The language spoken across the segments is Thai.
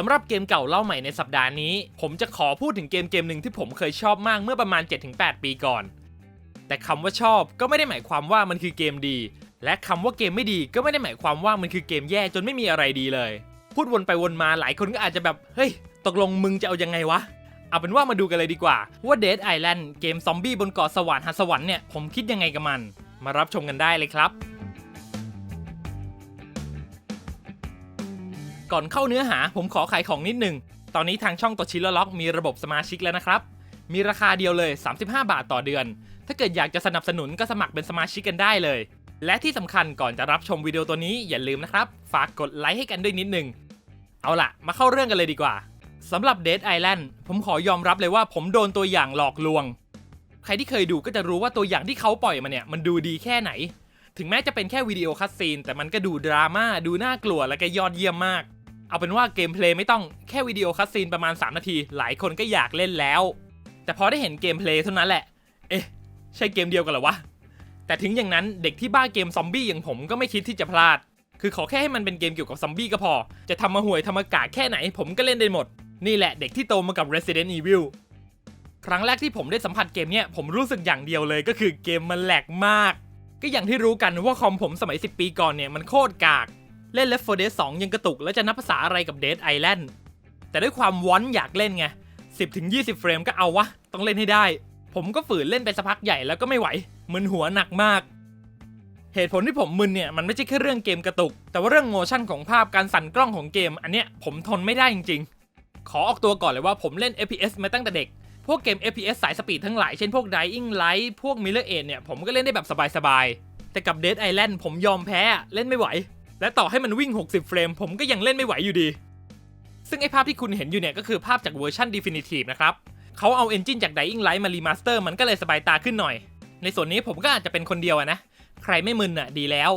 สำหรับเกมเก่าเล่าใหม่ในสัปดาห์นี้ ผมจะขอพูดถึงเกมเกมหนึ่งที่ผมเคยชอบมากเมื่อประมาณ 7-8 ปีก่อน แต่คำว่าชอบก็ไม่ได้หมายความว่ามันคือเกมดี และคำว่าเกมไม่ดีก็ไม่ได้หมายความว่ามันคือเกมแย่จนไม่มีอะไรดีเลย พูดวนไปวนมาหลายคนก็อาจจะแบบ เฮ้ย ตกลงมึงจะเอายังไงวะ เอาเป็นว่ามาดูกันเลยดีกว่า ว่า Dead Island เกมซอมบี้บนเกาะสวรรค์หัสวรรค์เนี่ยผมคิดยังไงกับมัน มารับชมกันได้เลยครับ ก่อนเข้าเนื้อหาผมขอขายของนิดหนึ่ง ตอนนี้ทางช่องตัวชิลล็อกมีระบบสมาชิกแล้วนะครับ มีราคาเดียวเลย 35 บาทต่อเดือน ถ้าเกิดอยากจะสนับสนุนก็สมัครเป็นสมาชิกกันได้เลย และที่สำคัญก่อนจะรับชมวิดีโอตัวนี้อย่าลืมนะครับ ฝากกดไลค์ให้กันด้วยนิดหนึ่ง เอาล่ะ มาเข้าเรื่องกันเลยดีกว่าสำหรับ Dead Island ผมขอยอมรับเลยว่าผมโดนตัวอย่างหลอกลวง ใครที่เคยดูก็จะรู้ว่าตัวอย่างที่เขาปล่อยมาเนี่ยมันดูดีแค่ไหน ถึงแม้จะเป็นแค่วิดีโอคัตซีนแต่มันก็ดูดราม่าดูน่ากลัวและก็ยอดเยี่ยมมาก เอาเป็นว่าเกมเพลย์ไม่ต้องแค่วิดีโอคัตซีนประมาณ 3 นาที หลายคนก็อยากเล่นแล้ว แต่พอได้เห็นเกมเพลย์เท่านั้นแหละ เอ๊ะ ใช่เกมเดียวกันเหรอวะ แต่ถึงอย่างนั้นเด็กที่บ้าเกมซอมบี้อย่างผมก็ไม่คิดที่จะพลาด คือขอแค่ให้มันเป็นเกมเกี่ยวกับซอมบี้ก็พอ จะทำมาห่วยทำมากาแค่ไหนผมก็เล่นได้หมด นี่แหละเด็กที่โตมากับ Resident Evil ครั้งแรกที่ผมได้สัมผัสเกมเนี้ยผมรู้สึกอย่างเดียวเลยก็คือเกมมันแหลกมาก ก็อย่างที่รู้กันว่าคอมผมสมัย 10 ปีก่อนเนี่ยมันโคตรกาก เล่น Left 4 Dead 2 ยังกระตุก แล้วจะนับภาษาอะไรกับ Dead Island แต่ด้วยความวอนอยากเล่นไง 10-20 เฟรมก็เอาวะ ต้องเล่นให้ได้ ผมก็ฝืนเล่นไปสักพักใหญ่แล้วก็ไม่ไหวมึนหัวหนักมาก เหตุผลที่ผมมึนเนี่ยมันไม่ใช่แค่เรื่องเกมกระตุก แต่ว่าเรื่องโมชั่นของภาพการสั่นกล้องของเกม อันเนี้ยผมทนไม่ได้จริง ๆ ขอออกตัวก่อนเลยว่าผมเล่น FPS มาตั้งแต่เด็ก พวกเกม FPS สายสปีดทั้งหลายเช่นพวก Dying Light พวก Mirror Edge เนี่ยผมก็เล่นได้แบบสบายๆแต่กับ Dead Island ผมยอมแพ้เล่นไม่ไหว และต่อให้มันวิ่ง 60 เฟรม ผมก็ยังเล่นไม่ไหวอยู่ดี ซึ่งไอภาพที่คุณเห็นอยู่เนี่ยก็คือภาพจากเวอร์ชัน Definitive นะครับเขาเอาเอนจินจาก Dying Light มารีมาสเตอร์มันก็เลยสบายตาขึ้นหน่อย ในส่วนนี้ผมก็อาจจะเป็นคนเดียวนะ ใครไม่มึนอะดีแล้ว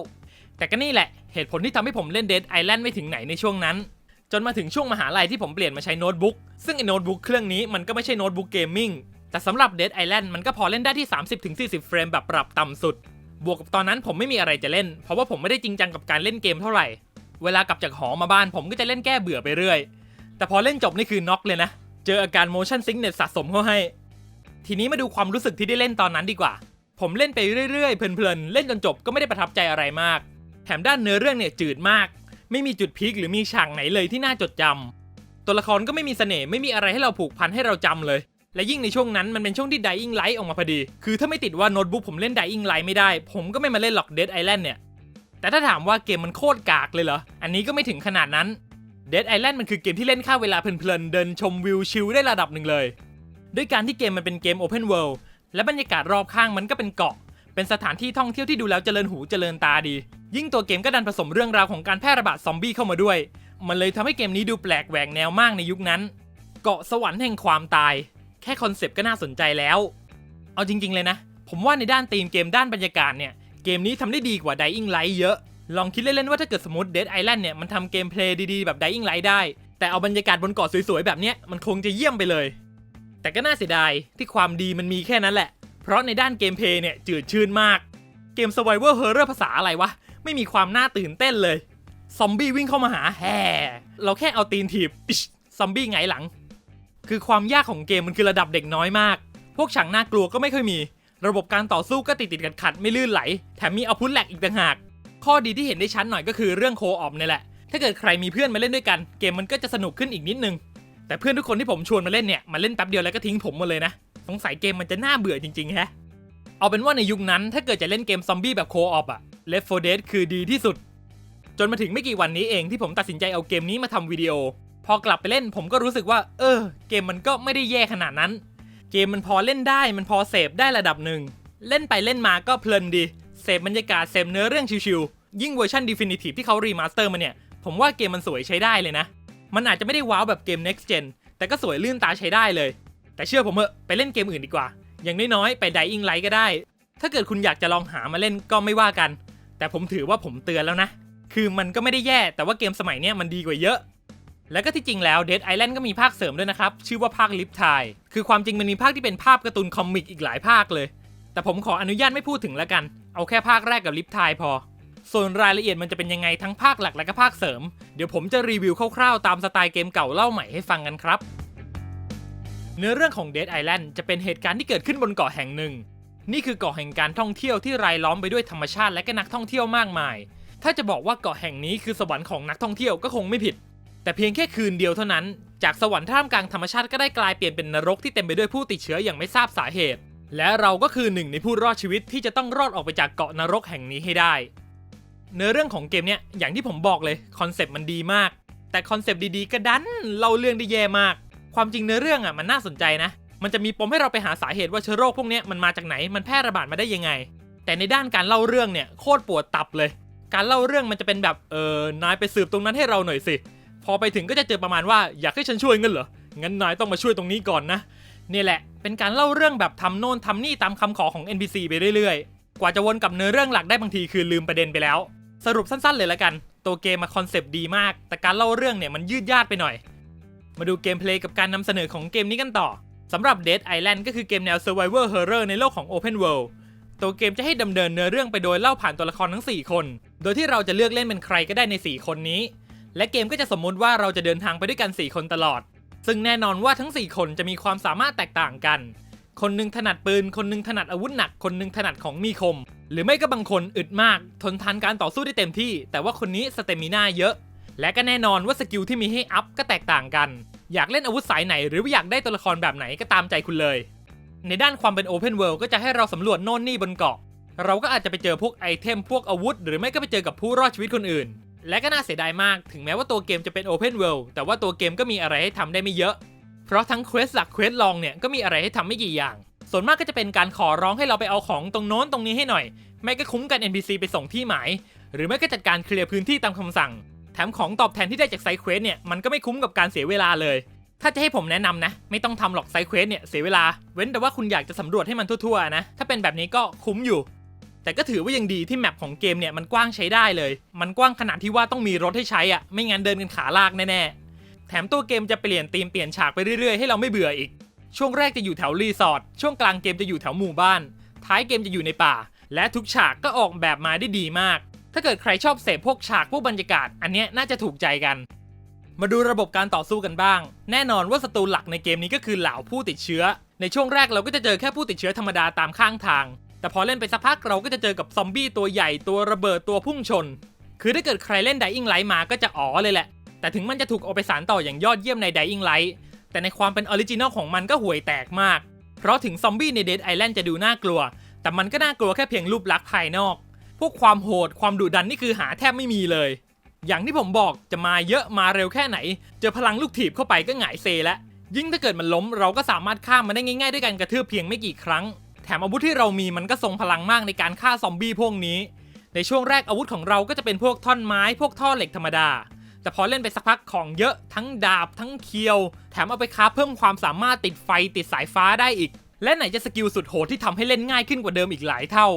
แต่ก็นี่แหละเหตุผลที่ทำให้ผมเล่น Dead Island ไม่ถึงไหนในช่วงนั้น จนมาถึงช่วงมหาลัยที่ผมเปลี่ยนมาใช้โน้ตบุ๊กซึ่งไอโน้ตบุ๊กเครื่องนี้มันก็ไม่ใช่โน้ตบุ๊กเกมมิ่งแต่สำหรับ Dead Island มันก็พอเล่นได้ที่ 30-40 เฟรมแบบปรับต่ำสุด บวกกับตอนนั้นผมไม่มีอะไรจะเล่น เพราะว่าผมไม่ได้จริงจังกับการเล่นเกมเท่าไหร่ เวลากลับจากหอมาบ้านผมก็จะเล่นแก้เบื่อไปเรื่อย แต่พอเล่นจบนี่คือน็อกเลยนะ เจออาการ motion sickness สะสมเข้าให้ ทีนี้มาดูความรู้สึกที่ได้เล่นตอนนั้นดีกว่า ผมเล่นไปเรื่อยๆ เพลินๆ เล่นจนจบก็ไม่ได้ประทับใจอะไรมาก แถมด้านเนื้อเรื่องเนี่ยจืดมาก ไม่มีจุดพีคหรือมีฉากไหนเลยที่น่าจดจำตัวละครก็ไม่มีเสน่ห์ไม่มีอะไรให้เราผูกพันให้เราจำเลย และยิ่งในช่วงนั้นมันเป็นช่วงที่ Dying Light ออกมาพอดี คือถ้าไม่ติดว่าโน้ตบุ๊กผมเล่น Dying Light ไม่ได้ ผมก็ไม่มาเล่นหรอก Dead Island เนี่ย แต่ถ้าถามว่าเกมมันโคตรกากเลยเหรอ อันนี้ก็ไม่ถึงขนาดนั้น Dead Island มันคือเกมที่เล่นค่าเวลาเพลินๆ เดินชมวิวชิลได้ระดับหนึ่งเลย ด้วยการที่เกมมันเป็นเกม Open World และบรรยากาศรอบข้างมันก็เป็นเกาะ เป็นสถานที่ท่องเที่ยวที่ดูแล้วเจริญหูเจริญตาดี ยิ่งตัวเกมก็ดันผสมเรื่องราวของการแพร่ระบาดซอมบี้เข้ามาด้วย มันเลยทำให้เกมนี้ดูแปลกแหวกแนวมากในยุคนั้น เกาะสวรรค์แห่งความตาย แค่คอนเซปต์ก็น่าสนใจแล้ว เอาจริง ๆ เลยนะ ผมว่าในด้านธีมเกมด้านบรรยากาศเนี่ย เกมนี้ทำได้ดีกว่า Dying Light เยอะ ลองคิดเล่น ๆ ว่าถ้าเกิดสมมติ Dead Island เนี่ย มันทำเกมเพลย์ดี ๆ แบบ Dying Light ได้ แต่เอาบรรยากาศบนเกาะสวย ๆ แบบเนี้ยมันคงจะเยี่ยมไปเลย แต่ก็น่าเสียดายที่ความดีมันมีแค่นั้นแหละ เพราะในด้านเกมเพลย์เนี่ยจืดชืนมาก เกม Survivor Horror ภาษาอะไรวะ ไม่มีความน่าตื่นเต้นเลย ซอมบี้วิ่งเข้ามาหาแฮ่เราแค่เอาตีนถีบปิชซอมบี้ไงหลัง คือความยากของเกมมันคือระดับเด็กน้อยมาก พวกฉากน่ากลัวก็ไม่ค่อยมี ระบบการต่อสู้ก็ติดติดขัดขัดไม่ลื่นไหล แถมมีอาพุทแหลกอีกต่างหาก ข้อดีที่เห็นได้ชัดหน่อยก็คือเรื่องโคออปเนี่ยแหละ ถ้าเกิดใครมีเพื่อนมาเล่นด้วยกัน เกมมันก็จะสนุกขึ้นอีกนิดนึง แต่เพื่อนทุกคนที่ผมชวนมาเล่นเนี่ยมาเล่นแป๊บเดียวแล้วก็ทิ้งผมหมดเลยนะ สงสัยเกมมันจะน่าเบื่อจริงๆแฮะ เอาเป็นว่าในยุคนั้นถ้าเกิดจะเล่นเกมซอมบี้แบบโคออปอะ Left 4 Dead คือดีที่สุด จนมาถึงไม่กี่วันนี้เองที่ผมตัดสินใจเอาเกมนี้มาทำวิดีโอ พอกลับไปเล่นผมก็รู้สึกว่า เออ เกมมันก็ไม่ได้แย่ขนาดนั้น เกมมันพอเล่นได้มันพอเสพได้ระดับหนึ่ง เล่นไปเล่นมาก็เพลินดีเสพบรรยากาศเสพเนื้อเรื่องชิวๆยิ่งเวอร์ชัน Definitive ที่เขารีมาสเตอร์มาเนี่ย ผมว่าเกมมันสวยใช้ได้เลยนะ มันอาจจะไม่ได้ว้าวแบบเกม next gen แต่ก็สวยลื่นตาใช้ได้เลย แต่เชื่อผมเถอะไปเล่นเกมอื่นดีกว่า อย่างน้อยๆไป Dying Light ก็ได้ ถ้าเกิดคุณอยากจะลองหามาเล่นก็ไม่ว่ากัน แต่ผมถือว่าผมเตือนแล้วนะ คือมันก็ไม่ได้แย่แต่ว่าเกมสมัยเนี้ยมันดีกว่าเยอะ แล้วก็ที่จริงแล้ว Dead Island ก็มีภาคเสริมด้วยนะครับ ชื่อว่าภาค Lip t i คือความจริงมันมีภาคที่เป็นภาพการ์ตูนคอมิกอีกหลายภาคเลย แต่ผมขออนุญาตไม่พูดถึงแล้วกัน เอาแค่ภาคแรกกับ Lip t i พอ ส่วนรายละเอียดมันจะเป็นยังไงทั้งภาคหลักและก็ภาคเสริม เดี๋ยวผมจะรีวิวคร่าวๆตามสไตล์เกมเก่าเล่าใหม่ให้ฟังกันครับ เนื้อเรื่องของ Dead Island จะเป็นเหตุการณ์ที่เกิดขึ้นบนเกาะแห่งหนึ่ง นี่คือเกาะแห่งการท่องเที่ยวที่รายล้อมไปด้วยธรรมชาติและก็นักท่องเที่ยวมากมาย ถ้าจะบอกว่าเกาะแห่งนี้คือสวรรค์ของนักท่องเที่ยวก็คงไม่ผิด แต่เพียงแค่คืนเดียวเท่านั้น จากสวรรค์ท่ามกลางธรรมชาติก็ได้กลายเปลี่ยนเป็นนรกที่เต็มไปด้วยผู้ติดเชื้ออย่างไม่ทราบสาเหตุ และเราก็คือหนึ่งในผู้รอดชีวิตที่จะต้องรอดออกไปจากเกาะนรกแห่งนี้ให้ได้ เนื้อเรื่องของเกมเนี้ยอย่างที่ผมบอกเลยคอนเซปต์มันดีมาก แต่คอนเซปต์ดีๆก็ดันเล่าเรื่องได้แย่มาก ความจริงเนื้อเรื่องอะมันน่าสนใจนะ มันจะมีปมให้เราไปหาสาเหตุว่าเชื้อโรคพวกนี้มันมาจากไหนมันแพร่ระบาดมาได้ยังไง แต่ในด้านการเล่าเรื่องเนี่ยโคตรปวดตับเลย การเล่าเรื่องมันจะเป็นแบบเออนายไปสืบตรงนั้นให้เราหน่อยสิ พอไปถึงก็จะเจอประมาณว่าอยากให้ฉันช่วยเงินเหรอ งั้นนายต้องมาช่วยตรงนี้ก่อนนะ นี่แหละ เป็นการเล่าเรื่องแบบทำโน่นทำนี่ตามคำขอของ NPC ไปเรื่อยๆ กว่าจะวนกับเนื้อเรื่องหลักได้บางทีคือลืมประเด็นไปแล้ว สรุปสั้นๆเลยละกัน ตัวเกมมาคอนเซปต์ดีมาก แต่การเล่าเรื่องเนี่ยมันยืดยาดไปหน่อย มาดูเกมเพลย์กับการนำเสนอของเกมนี้กันต่อสำหรับ Dead Island ก็คือเกมแนว Survivor Horror ในโลกของ Open World ตัวเกมจะให้ดำเนินเนื้อเรื่องไปโดยเล่าผ่านตัวละครทั้ง 4 คน โดยที่เราจะเลือกเล่นเป็นใครก็ได้ใน 4 คนนี้ และเกมก็จะสมมุติว่าเราจะเดินทางไปด้วยกัน 4 คนตลอด ซึ่งแน่นอนว่าทั้ง 4 คนจะมีความสามารถแตกต่างกัน คนหนึงถนัดปืน คนหนึงถนัดอาวุธหนัก คนหนึงถนัดของมีคม หรือไม่ก็บางคนอึดมาก ทนทานการต่อสู้ได้เต็มที่ แต่ว่าคนนี้สเตมิน่าเยอะ และก็แน่นอนว่าสกิลที่มีให้อัพก็แตกต่างกัน อยากเล่นอาวุธสายไหน หรือว่าอยากได้ตัวละครแบบไหนก็ตามใจคุณเลย ในด้านความเป็น Open World ก็จะให้เราสำรวจโน่นนี่บนเกาะ เราก็อาจจะไปเจอพวกไอเทมพวกอาวุธ หรือไม่ก็ไปเจอกับผู้รอดชีวิตคนอื่น และก็น่าเสียดายมากถึงแม้ว่าตัวเกมจะเป็น Open World แต่ว่าตัวเกมก็มีอะไรให้ทำได้ไม่เยอะ เพราะทั้งเควสหลักเควสลองเนี่ยก็มีอะไรให้ทำไม่กี่อย่าง ส่วนมากก็จะเป็นการขอร้องให้เราไปเอาของตรงโน้นตรงนี้ให้หน่อย ไม่ก็คุ้มกัน NPC ไปส่งที่หมาย หรือไม่ก็จัดการเคลียร์พื้นที่ตามคำสั่ง แถมของตอบแทนที่ได้จากไซเควสเนี่ยมันก็ไม่คุ้มกับการเสียเวลาเลย ถ้าจะให้ผมแนะนำนะ ไม่ต้องทำหรอกไซเควสเนี่ยเสียเวลา เว้นแต่ว่าคุณอยากจะสำรวจให้มันทั่วๆนะ ถ้าเป็นแบบนี้ก็คุ้มอยู่ แต่ก็ถือว่ายังดีที่แมปของเกมเนี่ยมันกว้างใช้ได้เลย มันกว้างขนาดที่ว่าต้องมีรถให้ใช้อะไม่งั้นเดินกันขาลากแน่ๆ แถมตัวเกมจะเปลี่ยนธีมเปลี่ยนฉากไปเรื่อยๆ ให้เราไม่เบื่ออีก ช่วงแรกจะอยู่แถวรีสอร์ท ช่วงกลางเกมจะอยู่แถวหมู่บ้าน ท้ายเกมจะอยู่ในป่า และทุกฉากก็ออกแบบมาได้ดีมาก ถ้าเกิดใครชอบเสพพวกฉากพวกบรรยากาศ อันเนี้ยน่าจะถูกใจกัน มาดูระบบการต่อสู้กันบ้าง แน่นอนว่าศัตรูหลักในเกมนี้ก็คือเหล่าผู้ติดเชื้อ ในช่วงแรกเราก็จะเจอแค่ผู้ติดเชื้อธรรมดาตามข้างทาง แต่พอเล่นไปสักพักเราก็จะเจอกับซอมบี้ตัวใหญ่ตัวระเบิดตัวพุ่งชน คือถ้าเกิดใครเล่น Dying Light มาก็จะอ๋อเลยแหละ แต่ถึงมันจะถูกเอาไปสานต่ออย่างยอดเยี่ยมใน Dying Light แต่ในความเป็นออริจินอลของมันก็ห่วยแตกมาก เพราะถึงซอมบี้ใน Dead Island จะดูน่ากลัว แต่มันก็น่ากลัวแค่เพียงรูปลักษณ์ภายนอก พวกความโหดความดุดันนี่คือหาแทบไม่มีเลย อย่างที่ผมบอกจะมาเยอะมาเร็วแค่ไหน เจอพลังลูกถีบเข้าไปก็หงายเซแล้วยิ่งถ้าเกิดมันล้มเราก็สามารถฆ่ามันได้ง่ายๆด้วยการกระทืบเพียงไม่กี่ครั้ง แถมอาวุธที่เรามีมันก็ทรงพลังมากในการฆ่าซอมบี้พวกนี้ ในช่วงแรกอาวุธของเราก็จะเป็นพวกท่อนไม้พวกท่อเหล็กธรรมดา แต่พอเล่นไปสักพักของเยอะทั้งดาบทั้งเคียว แถมเอาไปค้าเพิ่มความสามารถติดไฟติดสายฟ้าได้อีก และไหนจะสกิลสุดโหดที่ทำให้เล่นง่ายขึ้นกว่าเดิมอีกหลายเท่า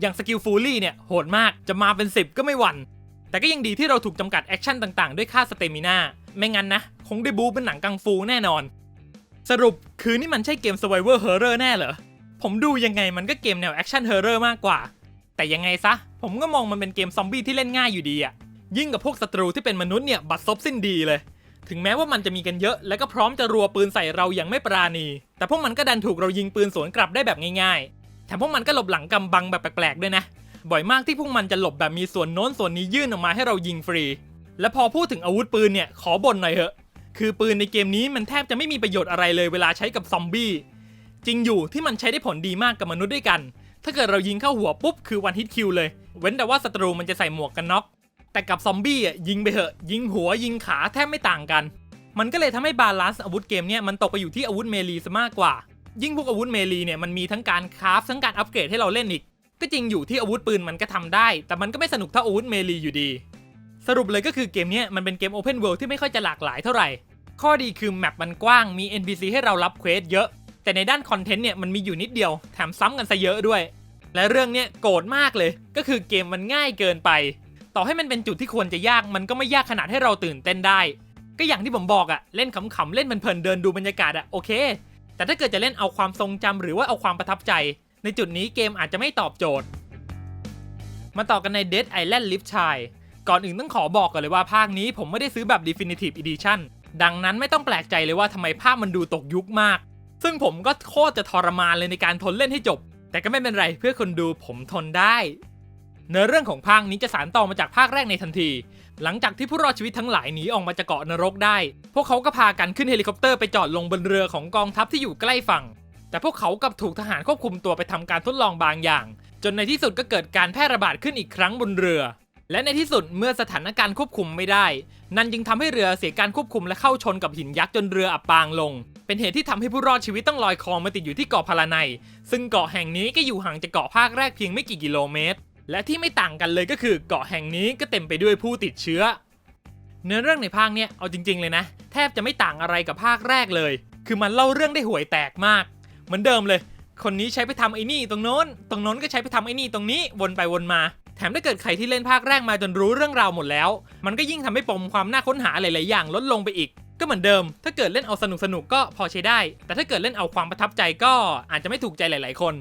อย่างสกิลฟูลี่เนี่ยโหดมากจะมาเป็น 10 ก็ไม่หวั่นแต่ก็ยังดีที่เราถูกจำกัดแอคชั่นต่างๆ ด้วยค่าสเตมินาไม่งั้นนะคงได้บูเป็นหนังกังฟูแน่นอน สรุปคือนี่มันใช่เกม Survivor Horror แน่เหรอ ผมดูยังไงมันก็เกมแนวแอคชั่น Horror มากกว่า แต่ยังไงซะ ผมก็มองมันเป็นเกมซอมบี้ที่เล่นง่ายอยู่ดีอะยิ่งกับพวกศัตรูที่เป็นมนุษย์เนี่ยบัดซบสิ้นดีเลย ถึงแม้ว่ามันจะมีกันเยอะ และก็พร้อมจะรัวปืนใส่เราอย่างไม่ปราณี แต่พวกมันก็ดันถูกเรายิงปืนสวนกลับได้แบบง่ายๆแถมพวกมันก็หลบหลังกำบังแบบแปลกๆด้วยนะ บ่อยมากที่พวกมันจะหลบแบบมีส่วนโน้นส่วนนี้ยื่นออกมาให้เรายิงฟรี และพอพูดถึงอาวุธปืนเนี่ยขอบ่นหน่อยเถอะ คือปืนในเกมนี้มันแทบจะไม่มีประโยชน์อะไรเลยเวลาใช้กับซอมบี้ จริงอยู่ที่มันใช้ได้ผลดีมากกับมนุษย์ด้วยกัน ถ้าเกิดเรายิงเข้าหัวปุ๊บคือวันฮิตคิวเลย เว้นแต่ว่าศัตรูมันจะใส่หมวกกันน็อก แต่กับซอมบี้อะยิงไปเถอะ ยิงหัวยิงขาแทบไม่ต่างกัน มันก็เลยทำให้บาลานซ์อาวุธเกมเนี่ยมันตกไปอยู่ที่อาวุธเมลีซะมากกว่า ยิ่งพวกอาวุธเมลีเนี่ยมันมีทั้งการคราฟทั้งการอัปเกรดให้เราเล่นอีก ก็จริงอยู่ที่อาวุธปืนมันก็ทำได้ แต่มันก็ไม่สนุกเท่าอาวุธเมลีอยู่ดี สรุปเลยก็คือเกมเนี้ยมันเป็นเกม Open World ที่ไม่ค่อยจะหลากหลายเท่าไหร่ข้อดีคือแมปมันกว้างมี NPC ให้เรารับเควสเยอะ แต่ในด้านคอนเทนต์เนี่ยมันมีอยู่นิดเดียวแถมซ้ำกันซะเยอะด้วย และเรื่องเนี้ยโกรธมากเลย ก็คือเกมมันง่ายเกินไป ต่อให้มันเป็นจุดที่ควรจะยากมันก็ไม่ยากขนาดให้เราตื่นเต้นได้ ก็อย่างที่ผมบอกอะเล่นขำๆเล่นเพลินเดินดูบรรยากาศอะโอเค แต่ถ้าเกิดจะเล่นเอาความทรงจำหรือว่าเอาความประทับใจ ในจุดนี้เกมอาจจะไม่ตอบโจทย์ มาต่อกันใน Dead Island Lift Child ก่อนอื่นต้องขอบอกก่อนเลยว่าภาคนี้ผมไม่ได้ซื้อแบบ Definitive Edition ดังนั้นไม่ต้องแปลกใจเลยว่าทำไมภาพมันดูตกยุคมาก ซึ่งผมก็โคตรจะทรมานเลยในการทนเล่นให้จบ แต่ก็ไม่เป็นไรเพื่อคนดูผมทนได้ เนื้อเรื่องของภาคนี้จะสานต่อมาจากภาคแรกในทันที หลังจากที่ผู้รอดชีวิตทั้งหลายหนีออกมาจากเกาะนรกได้ พวกเขาก็พากันขึ้นเฮลิคอปเตอร์ไปจอดลงบนเรือของกองทัพที่อยู่ใกล้ฝั่ง แต่พวกเขากลับถูกทหารควบคุมตัวไปทำการทดลองบางอย่าง จนในที่สุดก็เกิดการแพร่ระบาดขึ้นอีกครั้งบนเรือ และในที่สุดเมื่อสถานการณ์ควบคุมไม่ได้ นั่นจึงทำให้เรือเสียการควบคุมและเข้าชนกับหินยักษ์จนเรืออับปางลง เป็นเหตุที่ทำให้ผู้รอดชีวิตต้องลอยคอมาติดอยู่ที่เกาะพาราไนซึ่งเกาะแห่งนี้ก็อยู่ห่างจากเกาะภาคแรกเพียงไม่กี่กิโลเมตร และที่ไม่ต่างกันเลยก็คือเกาะแห่งนี้ก็เต็มไปด้วยผู้ติดเชื้อ เนื้อเรื่องในภาคเนี้ยเอาจริง ๆ เลยนะ แทบจะไม่ต่างอะไรกับภาคแรกเลย คือมันเล่าเรื่องได้ห่วยแตกมาก เหมือนเดิมเลย คนนี้ใช้ไปทำไอ้นี่ตรงโน้น ตรงโน้นก็ใช้ไปทำไอ้นี่ตรงนี้วนไปวนมา แถมถ้าเกิดใครที่เล่นภาคแรกมาจนรู้เรื่องราวหมดแล้ว มันก็ยิ่งทำให้ปมความน่าค้นหาหลาย ๆ อย่างลดลงไปอีก ก็เหมือนเดิม ถ้าเกิดเล่นเอาสนุกสนุกก็พอใช้ได้ แต่ถ้าเกิดเล่นเอาความประทับใจก็อาจจะไม่ถูกใจหลาย ๆ คน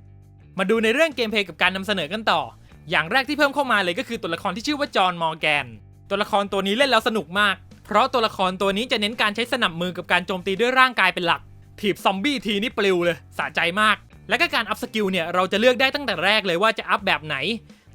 มาดูในเรื่องเกมเพลย์กับการนำเสนอกันต่อ อย่างแรกที่เพิ่มเข้ามาเลยก็คือตัวละครที่ชื่อว่าจอห์นมอร์แกน ตัวละครตัวนี้เล่นแล้วสนุกมาก เพราะตัวละครตัวนี้จะเน้นการใช้สนับมือกับการโจมตีด้วยร่างกายเป็นหลัก ถีบซอมบี้ทีนี่ปลิวเลยสะใจมากและก็การอัพสกิลเนี่ยเราจะเลือกได้ตั้งแต่แรกเลยว่าจะอัพแบบไหน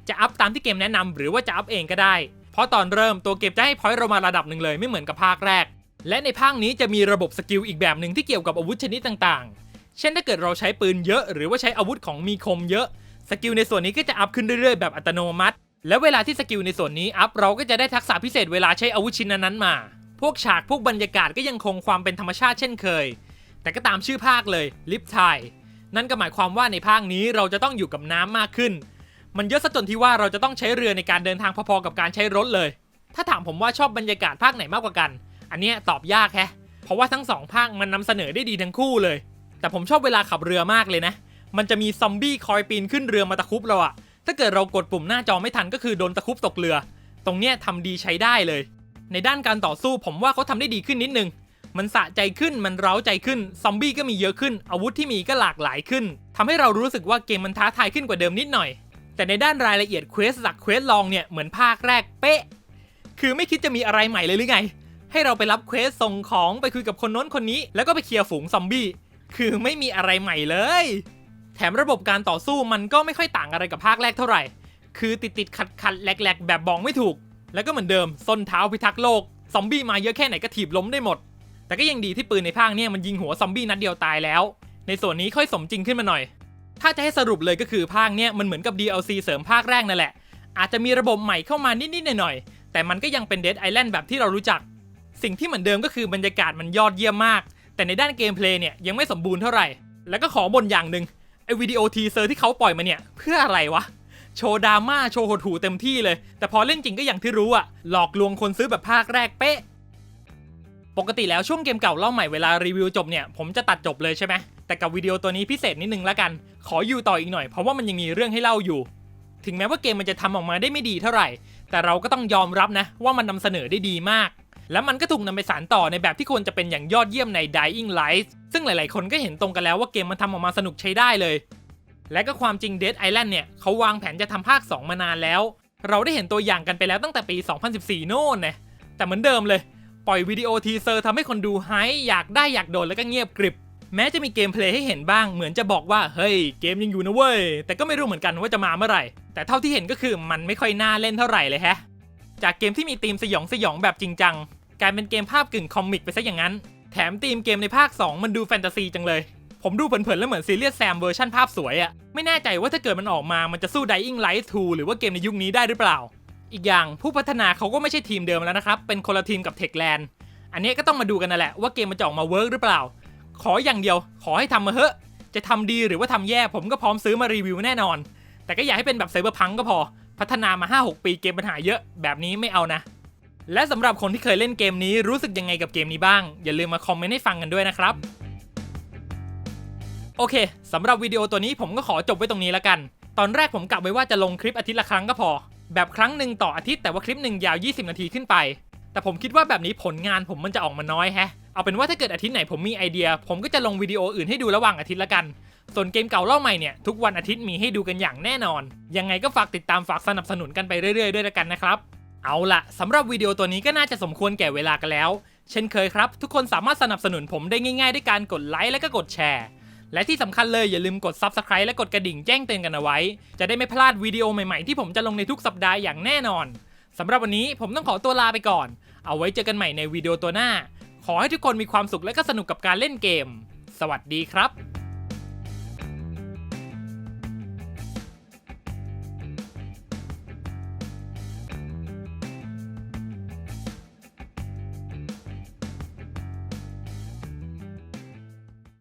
จะอัพตามที่เกมแนะนำหรือว่าจะอัพเองก็ได้ เพราะตอนเริ่มตัวเกมจะให้พอยต์เรามาระดับหนึ่งเลยไม่เหมือนกับภาคแรก และในภาคนี้จะมีระบบสกิลอีกแบบหนึ่งที่เกี่ยวกับอาวุธชนิดต่างๆ เช่นถ้าเกิดเราใช้ปืนเยอะ หรือว่าใช้อาวุธของมีคมเยอะสกิลในส่วนนี้ก็จะอัพขึ้นเรื่อยๆ แบบอัตโนมัติ และเวลาที่สกิลในส่วนนี้อัพเราก็จะได้ทักษะพิเศษเวลาใช้อาวุธชิ้นนั้นๆมา พวกฉากพวกบรรยากาศก็ยังคงความเป็นธรรมชาติเช่นเคย แต่ก็ตามชื่อภาคเลยลิฟทายนั่นก็หมายความว่าในภาคนี้เราจะต้องอยู่กับน้ำมากขึ้น มันเยอะซะจนที่ว่าเราจะต้องใช้เรือในการเดินทางพอๆกับการใช้รถเลย ถ้าถามผมว่าชอบบรรยากาศภาคไหนมากกว่ากัน อันเนี้ยตอบยากแฮะ เพราะว่าทั้งสองภาคมันนำเสนอได้ดีทั้งคู่เลย แต่ผมชอบเวลาขับเรือมากเลยนะ มันจะมีซอมบี้คอยปีนขึ้นเรือมาตะคุบเราอะถ้าเกิดเรากดปุ่มหน้าจอไม่ทันก็คือโดนตะคุบตกเรือ ตรงเนี้ยทำดีใช้ได้เลย ในด้านการต่อสู้ผมว่าเขาทำได้ดีขึ้นนิดนึง มันสะใจขึ้น มันเร้าใจขึ้น ซอมบี้ก็มีเยอะขึ้น อาวุธที่มีก็หลากหลายขึ้นทำให้เรารู้สึกว่าเกมมันท้าทายขึ้นกว่าเดิมนิดหน่อย แต่ในด้านรายละเอียดเควสหลักเควสลองเนี่ยเหมือนภาคแรกเป๊ะ คือไม่คิดจะมีอะไรใหม่เลยหรือไง ให้เราไปรับเควสส่งของไปคุยกับคนน้นคนนี้ แล้วก็ไปเคลียร์ฝูงซอมบี้ คือไม่มีอะไรใหม่เลย แถมระบบการต่อสู้มันก็ไม่ค่อยต่างอะไรกับภาคแรกเท่าไหร่ คือติดติดขัดขัดๆแหลกแบบบอกไม่ถูก แล้วก็เหมือนเดิมส้นเท้าพิทักษ์โลก ซอมบี้มาเยอะแค่ไหนก็ถีบล้มได้หมด แต่ก็ยังดีที่ปืนในภาคเนี่ยมันยิงหัวซอมบี้นัดเดียวตายแล้ว ในส่วนนี้ค่อยสมจริงขึ้นมาหน่อย ถ้าจะให้สรุปเลยก็คือภาคเนี่ยมันเหมือนกับ DLC เสริมภาคแรกนั่นแหละ อาจจะมีระบบใหม่เข้ามานิดๆหน่อยๆ แต่มันก็ยังเป็น Dead Island แบบที่เรารู้จัก สิ่งที่เหมือนเดิมก็คือบรรยากาศมันยอดเยี่ยมมาก แต่ในด้านเกมเพลย์เนี่ยยังไม่สมบูรณ์เท่าไหร่ แล้วก็ขอบนอย่างหนึ่งไอวิดีโอทีเซอร์ที่เขาปล่อยมาเนี่ยเพื่ออะไรวะ โชว์ดราม่าโชว์หดหูเต็มที่เลย แต่พอเล่นจริงก็อย่างที่รู้อะหลอกลวงคนซื้อแบบภาคแรกเป๊ะ ปกติแล้วช่วงเกมเก่าเล่าใหม่เวลารีวิวจบเนี่ยผมจะตัดจบเลยใช่ไหมแต่กับวิดีโอตัวนี้พิเศษนิดนึงละกัน ขออยู่ต่ออีกหน่อยเพราะว่ามันยังมีเรื่องให้เล่าอยู่ ถึงแม้ว่าเกมมันจะทำออกมาได้ไม่ดีเท่าไหร่ แต่เราก็ต้องยอมรับนะว่ามันนำเสนอได้ดีมาก และมันก็ถูกนำไปสานต่อในแบบที่ควรจะเป็นอย่างยอดเยี่ยมใน Dying Light ซึ่งหลาย ๆ คนก็เห็นตรงกันแล้วว่าเกมมันทำออกมาสนุกใช้ได้เลย และก็ความจริง Dead Island เนี่ยเขาวางแผนจะทำภาค 2 มานานแล้ว เราได้เห็นตัวอย่างกันไปแล้วตั้งแต่ปี 2014 โน่นนะแต่เหมือนเดิมเลย ปล่อยวิดีโอทีเซอร์ทำให้คนดูไฮอยากได้อยากโดนแล้วก็เงียบกริบ แม้จะมีเกมเพลย์ให้เห็นบ้างเหมือนจะบอกว่าเฮ้ยเกมยังอยู่นะเว้ย แต่ก็ไม่รู้เหมือนกันว่าจะมาเมื่อไหร่ แต่เท่าที่เห็นก็คือมันไม่ค่อยน่าเล่นเท่าไหร่เลยแฮะ จากเกมที่มีธีมสยองสยองแบบจริงจังกลายเป็นเกมภาพกึ่งคอมิกไปซะอย่างนั้น แถมธีมเกมในภาค 2 มันดูแฟนตาซีจังเลย ผมดูเผินๆแล้วเหมือนซีเรียสแซมเวอร์ชันภาพสวยอะไม่แน่ใจว่าถ้าเกิดมันออกมามันจะสู้ Dying Light 2 หรือว่าเกมในยุคนี้ได้หรือเปล่า อีกอย่างผู้พัฒนาเขาก็ไม่ใช่ทีมเดิมแล้วนะครับเป็นคนละทีมกับ Techland อันนี้ก็ต้องมาดูกันนั่นแหละว่าเกมมันจะออกมาเวิร์กหรือเปล่า ขออย่างเดียว ขอให้ทำมาเถอะ จะทำดีหรือว่าทำแย่ผมก็พร้อมซื้อมารีวิวแน่นอน แต่ก็อย่าให้เป็นแบบไซเบอร์พังก็พอ พัฒนามา 5-6 ปีเกมปัญหาเยอะแบบนี้ไม่เอานะ และสำหรับคนที่เคยเล่นเกมนี้รู้สึกยังไงกับเกมนี้บ้าง อย่าลืมมาคอมเมนต์ให้ฟังกันด้วยนะครับโอเคสำหรับวิดีโอตัวนี้ผมก็ขอจบไว้ตรงนี้แล้วกัน ตอนแรกผมกะไว้ว่าจะลงคลิปอาทิตย์ละครั้งก็พอ แบบครั้งหนึ่งต่ออาทิตย์แต่ว่าคลิปหนึ่งยาว 20 นาทีขึ้นไป แต่ผมคิดว่าแบบนี้ผลงานผมมันจะออกมาน้อยแฮะ เอาเป็นว่าถ้าเกิดอาทิตย์ไหนผมมีไอเดีย ผมก็จะลงวิดีโออื่นให้ดูระหว่างอาทิตย์ละกัน ส่วนเกมเก่าเล่าใหม่เนี่ยทุกวันอาทิตย์มีให้ดูกันอย่างแน่นอน ยังไงก็ฝากติดตามฝากสนับสนุนกันไปเรื่อยๆด้วยละกันนะครับ เอาละสำหรับวิดีโอตัวนี้ก็น่าจะสมควรแก่เวลากันแล้ว เช่นเคยครับ ทุกคนสามารถสนับสนุนผมได้ง่ายๆด้วยการกดไลค์และก็กดแชร์ และที่สำคัญเลยอย่าลืมกด Subscribe และกดกระดิ่งแจ้งเตือนกันเอาไว้ จะได้ไม่พลาดวิดีโอใหม่ๆที่ผมจะลงในทุกสัปดาห์อย่างแน่นอนสำหรับวันนี้ผมต้องขอตัวลาไปก่อน เอาไว้เจอกันใหม่ในวิดีโอตัวหน้า ขอให้ทุกคนมีความสุขและก็สนุกกับการเล่นเกม สวัสดีครับ